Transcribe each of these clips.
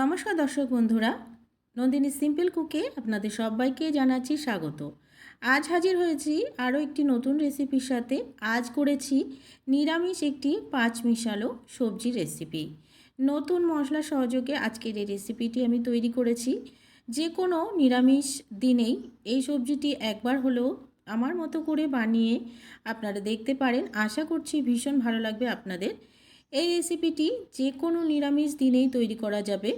নমস্কার দর্শক বন্ধুরা। নন্দিনী সিম্পল কুকে আপনাদের সবাইকে জানাচ্ছি স্বাগত। আজ হাজির হয়েছি আরও একটি নতুন রেসিপির সাথে। আজ করেছি নিরামিষ একটি পাঁচ মিশালো সবজি রেসিপি। নতুন মশলা সহযোগে আজকের এই রেসিপিটি আমি তৈরি করেছি। যে কোনো নিরামিষ দিনেই এই সবজিটি একবার হলেও আমার মতো করে বানিয়ে আপনারা দেখতে পারেন। আশা করছি ভীষণ ভালো লাগবে আপনাদের। এই রেসিপিটি যে কোনো নিরামিষ দিনেই তৈরি করা যাবে।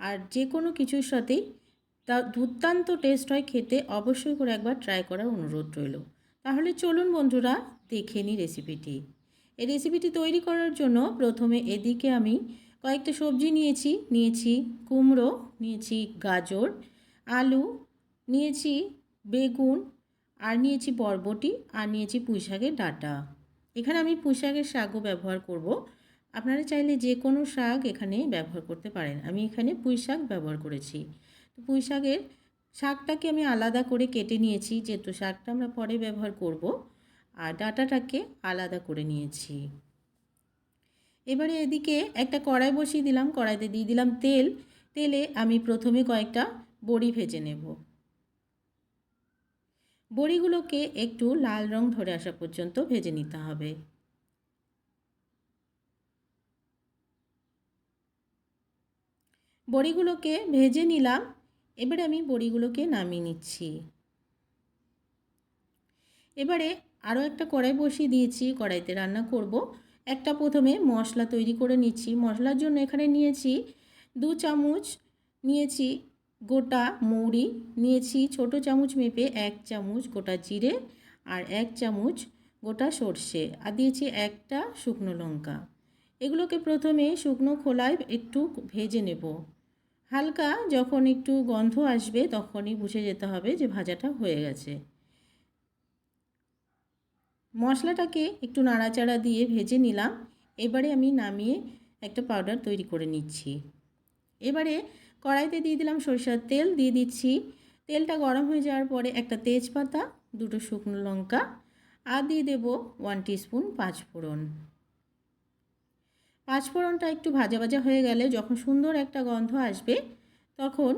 আর যে কোনো কিছুর সাথেই তা দুর্দান্ত টেস্ট হয় খেতে অবশ্যই করে একবার ট্রাই করার অনুরোধ রইল। তাহলে চলুন বন্ধুরা, দেখে নিই রেসিপিটি এই রেসিপিটি তৈরি করার জন্য প্রথমে এদিকে আমি কয়েকটা সবজি নিয়েছি। নিয়েছি কুমড়ো, নিয়েছি গাজর, আলু, নিয়েছি বেগুন, আর নিয়েছি বরবটি, আর নিয়েছি পুঁইশাকের ডাঁটা। এখানে আমি পুঁইশাকের শাকও ব্যবহার করব। আপনারা চাইলে যে কোনো শাক এখানে ব্যবহার করতে পারেন। আমি এখানে পুঁই শাক ব্যবহার করেছি। তো পুঁই শাকের শাকটাকে আমি আলাদা করে কেটে নিয়েছি, যেহেতু শাকটা আমরা পরে ব্যবহার করব। আর ডাটাটাকে আলাদা করে নিয়েছি। এবারে এদিকে একটা কড়াই বসিয়ে দিলাম, কড়াইতে দিয়ে দিলাম তেল। তেলে আমি প্রথমে কয়েকটা বড়ি ভেজে নেব। বড়িগুলোকে একটু লাল রং ধরে আসা পর্যন্ত ভেজে নিতে হবে। বড়িগুলোকে ভেজে নিলাম। এবারে আমি বড়িগুলোকে নামিয়ে নিচ্ছি। এবারে আরও একটা কড়াই বসিয়ে দিয়েছি, কড়াইতে রান্না করব। একটা প্রথমে মশলা তৈরি করে নিচ্ছি। মশলার জন্য এখানে নিয়েছি দু চামচ নিয়েছি গোটা মৌরি। নিয়েছি ছোট চামচ মেপে এক চামচ গোটা জিরে আর এক চামচ গোটা সর্ষে আর দিয়েছি একটা শুকনো লঙ্কা। এগুলোকে প্রথমে শুকনো খোলায় একটু ভেজে নেব। হালকা যখন একটু গন্ধ আসবে তখনই বুঝে যেতে হবে যে ভাজাটা হয়ে গেছে। মশলাটাকে একটু নাড়াচাড়া দিয়ে ভেজে নিলাম। এবারে আমি নামিয়ে একটা পাউডার তৈরি করে নিচ্ছি। এবারে কড়াইতে দিয়ে দিলাম সরষের তেল, দিয়ে দিচ্ছি। তেলটা গরম হয়ে যাওয়ার পরে একটা তেজপাতা, দুটো শুকনো লঙ্কা, আর দিয়ে দেবো ওয়ান টিস্পুন পাঁচফোড়ন। পাঁচফোড়নটা একটু ভাজা ভাজা হয়ে গেলে যখন সুন্দর একটা গন্ধ আসবে, তখন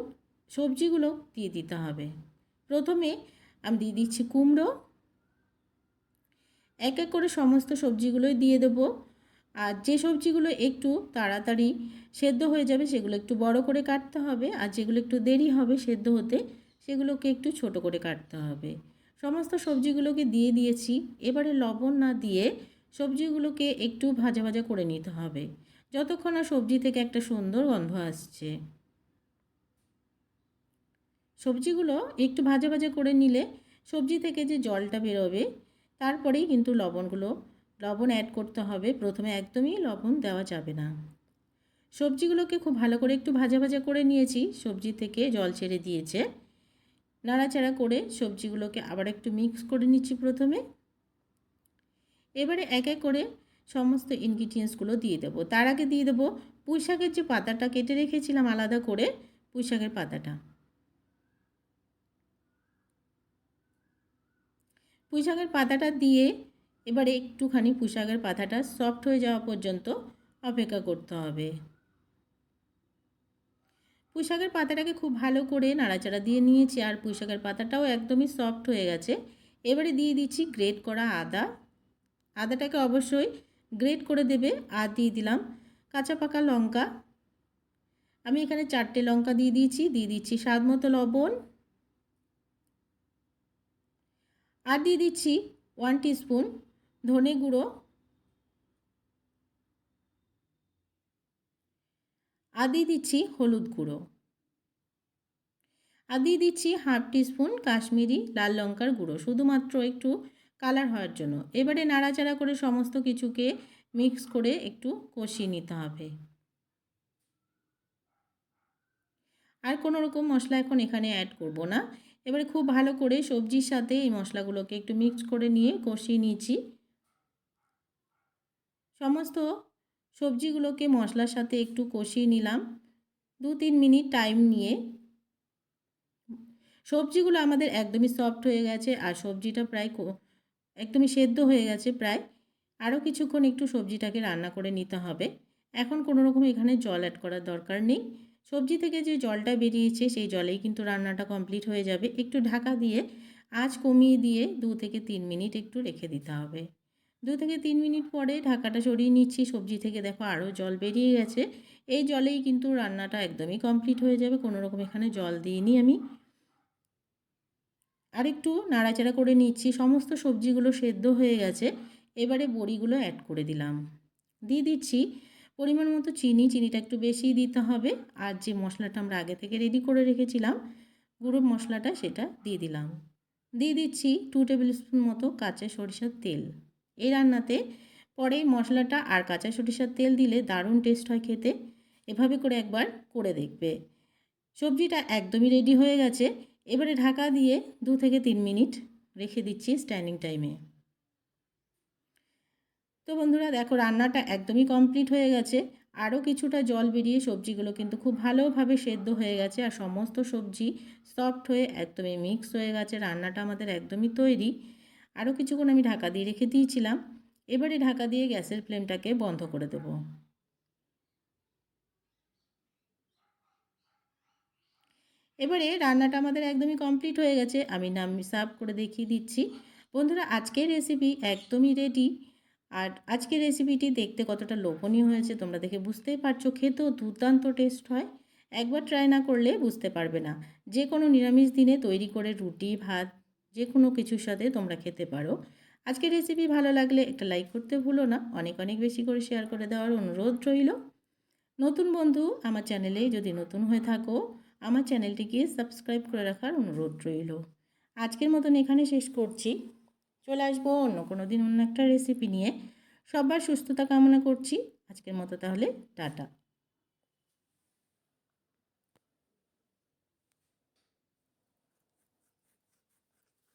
সবজিগুলো দিয়ে দিতে হবে। প্রথমে আমি দিয়ে দিচ্ছি কুমড়ো। এক এক করে সমস্ত সবজিগুলোই দিয়ে দেবো। আর যে সবজিগুলো একটু তাড়াতাড়ি সেদ্ধ হয়ে যাবে, সেগুলো একটু বড় করে কাটতে হবে। আর যেগুলো একটু দেরি হবে সেদ্ধ হতে, সেগুলোকে একটু ছোট করে কাটতে হবে। সমস্ত সবজিগুলোকে দিয়ে দিয়েছি। এবারে লবণ না দিয়ে সবজিগুলোকে একটু ভাজা ভাজা করে নিতে হবে। যতক্ষণ না সবজি থেকে একটা সুন্দর গন্ধ আসছে। সবজিগুলো একটু ভাজা ভাজা করে নিলে সবজি থেকে যে জলটা বেরোবে, তারপরেই কিন্তু লবণগুলো, লবণ অ্যাড করতে হবে। প্রথমে একদমই লবণ দেওয়া যাবে না। সবজিগুলোকে খুব ভালো করে একটু ভাজা ভাজা করে নিয়েছি। সবজি থেকে জল ছেড়ে দিয়েছে। নাড়াচাড়া করে সবজিগুলোকে আবার একটু মিক্স করে নিচ্ছি প্রথমে। এবারে এক এক করে সমস্ত ইনগ্রিডিয়েন্টসগুলো দিয়ে দেবো। তার আগে দিয়ে দেবো পুঁই শাকের যে পাতাটা, কেটে রেখেছিলাম আলাদা করে পুঁই শাকের পাতাটা। পুঁই শাকের পাতাটা দিয়ে এবারে একটুখানি পুঁই শাকের পাতাটা সফট হয়ে যাওয়া পর্যন্ত অপেক্ষা করতে হবে। পুঁই শাকের পাতাটাকে খুব ভালো করে নাড়াচাড়া দিয়ে নিয়েছি আর পুঁই শাকের পাতাটাও একদমই সফট হয়ে গেছে। এবারে দিয়ে দিচ্ছি গ্রেট করা আদা। আদাটাকে অবশ্যই গ্রেট করে দেবে, আর দিয়ে দিলাম কাঁচা পাকা লঙ্কা। আমি এখানে চারটে লঙ্কা দিয়ে দিয়েছি, দিয়ে দিচ্ছি স্বাদ মতো লবণ। আর দিয়ে দিচ্ছি ওয়ান স্পুন ধনে গুঁড়ো। আর দিয়ে দিচ্ছি হলুদ গুঁড়ো। আর দিয়ে দিচ্ছি হাফ টিস্পুন কাশ্মীরি লাল লঙ্কার গুঁড়ো, শুধুমাত্র একটু কালার হওয়ার জন্য। এবারে নাড়াচাড়া করে সমস্ত কিছুকে মিক্স করে একটু কষিয়ে নিতে হবে। আর কোনো রকম মশলা এখন এখানে অ্যাড করব না। এবারে খুব ভালো করে সবজির সাথে এই মশলাগুলোকে একটু মিক্স করে নিয়ে কষিয়ে নিয়েছি। সমস্ত সবজিগুলোকে মশলার সাথে একটু কষিয়ে নিলাম। দু তিন মিনিট টাইম নিয়ে। সবজিগুলো আমাদের একদমই সফট হয়ে গেছে আর সবজিটা প্রায় একদমই সেদ্ধ হয়ে গেছে প্রায়। আরও কিছুক্ষণ একটু সবজিটাকে রান্না করে নিতে হবে। এখন কোনো রকম এখানে জল অ্যাড করার দরকার নেই। সবজি থেকে যে জলটা বেরিয়েছে, সেই জলেই কিন্তু রান্নাটা কমপ্লিট হয়ে যাবে। একটু ঢাকা দিয়ে আঁচ কমিয়ে দিয়ে দু থেকে তিন মিনিট একটু রেখে দিতে হবে। দু থেকে তিন মিনিট পরে ঢাকাটা সরিয়ে নিচ্ছি। সবজি থেকে দেখো আরও জল বেরিয়ে গেছে। এই জলেই কিন্তু রান্নাটা একদমই কমপ্লিট হয়ে যাবে। কোনো রকম এখানে জল দিইনি আমি। আর একটু নাড়াচাড়া করে নিচ্ছি। সমস্ত সবজিগুলো সেদ্ধ হয়ে গেছে। এবারে বড়িগুলো অ্যাড করে দিলাম। দিয়ে দিচ্ছি পরিমাণ মতো চিনি। চিনিটা একটু বেশি দিতে হবে। আর যে মশলাটা আমরা আগে থেকে রেডি করে রেখেছিলাম, গুঁড়ো মশলাটা সেটা দিয়ে দিলাম। দিয়ে দিচ্ছি টু টেবিল স্পুন মতো কাঁচা সরিষার তেল। এই রান্নাতে পরে মশলাটা আর কাঁচা সরিষার তেল দিলে দারুণ টেস্ট হয় খেতে। এভাবে করে একবার করে দেখবে। সবজিটা একদমই রেডি হয়ে গেছে। এবারে ঢাকা দিয়ে দু থেকে তিন মিনিট রেখে দিচ্ছি স্ট্যান্ডিং টাইমে তো বন্ধুরা, দেখো রান্নাটা একদমই কমপ্লিট হয়ে গেছে। আরও কিছুটা জল বেরিয়ে সবজিগুলো কিন্তু খুব ভালোভাবে সেদ্ধ হয়ে গেছে আর সমস্ত সবজি সফট হয়ে একদমই মিক্স হয়ে গেছে। রান্নাটা আমাদের একদমই তৈরি। আরও কিছুক্ষণ আমি ঢাকা দিয়ে রেখে দিয়েছিলাম। এবারে ঢাকা দিয়ে গ্যাসের ফ্লেমটাকে বন্ধ করে দেবো। এবারে রান্নাটা আমাদের একদমই কমপ্লিট হয়ে গেছে। আমি নাম সার্ভ করে দেখিয়ে দিচ্ছি। বন্ধুরা, আজকের রেসিপি একদমই রেডি আর আজকের রেসিপিটি দেখতে কতটা লোভনীয় হয়েছে তোমরা দেখে বুঝতেই পারছ। খেতেও দুর্দান্ত টেস্ট হয়। একবার ট্রাই না করলে বুঝতে পারবে না। যে কোনো নিরামিষ দিনে তৈরি করে রুটি, ভাত যে কোনো কিছুর সাথে তোমরা খেতে পারো। আজকের রেসিপি ভালো লাগলে একটা লাইক করতে ভুলো না। অনেক অনেক বেশি করে শেয়ার করে দেওয়ার অনুরোধ রইল। নতুন বন্ধু, আমার চ্যানেলে যদি নতুন হয়ে থাকো আমার চ্যানেলটিকে সাবস্ক্রাইব করে রাখার অনুরোধ রইল। আজকের মতন এখানে শেষ করছি। চলে আসব অন্য কোনো দিন অন্য একটা রেসিপি নিয়ে। সবার সুস্থতা কামনা করছি। আজকের মতো তাহলে, টাটা।